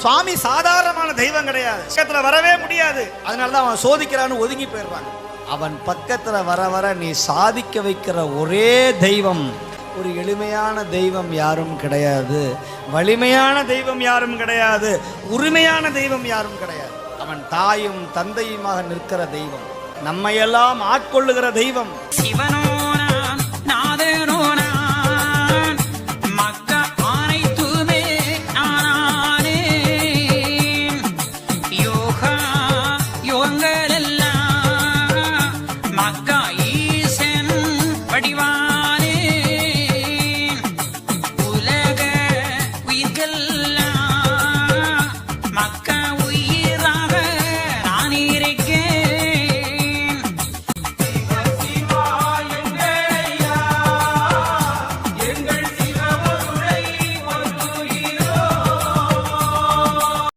சுவாமி சாதாரணமான தெய்வம் கிடையாது. பக்கத்துல வரவே முடியாது. அதனால தான் அவன் சோதிக்கிறான்னு ஒதுங்கி போயிடுறாங்க. அவன் பக்கத்துல வர வர நீ சாதிக்க வைக்கிற ஒரே தெய்வம் ஒரு எளிமையான தெய்வம் யாரும் கிடையாது. வலிமையான தெய்வம் யாரும் கிடையாது. உரிமையான தெய்வம் யாரும் கிடையாது. அவன் தாயும் தந்தையுமாக நிற்கிற தெய்வம் நம்மையெல்லாம் ஆட்கொள்ளுகிற தெய்வம். சிவன